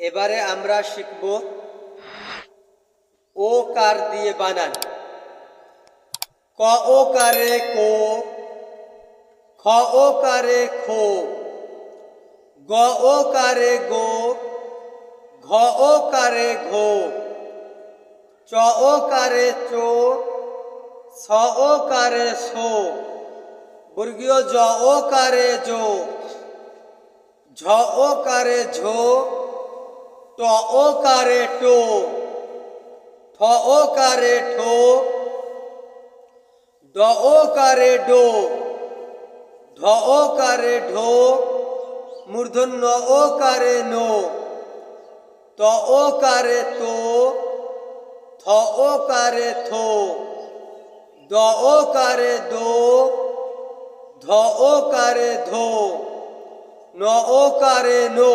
এবারে আমরা শিখব ও কার দিয়ে বানান। ক ও কারে কো, খ ও কারে খো, গ ও কারে গো, ঘ ও কারে ঘো, চ ও কারে চো ছ ও কারে সো। বর্গীয় জ ও কারে জো ঝ ও কারে ঝো ট ও কারে টো ঠ ও কারে ঠো ড ও কারে ডো ঢ ও কারে ঢো মূর্ধন্য ও কারে নো ত ও কারে তো থ ও কারে থো দ ও কারে দো ধ ও কারে ধো ন ও কারে নো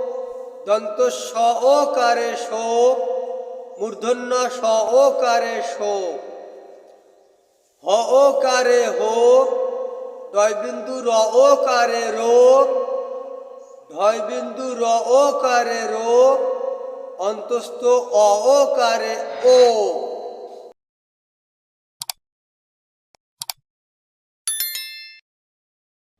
দন্ত স ও কারে শো মূর্ধন্য স ও কারে শো হ ও কারে হো ডয় বিন্দু র ওকারে রো ঢয় বিন্দু র ওকারে রো অন্তস্থ অ ওকারে ও।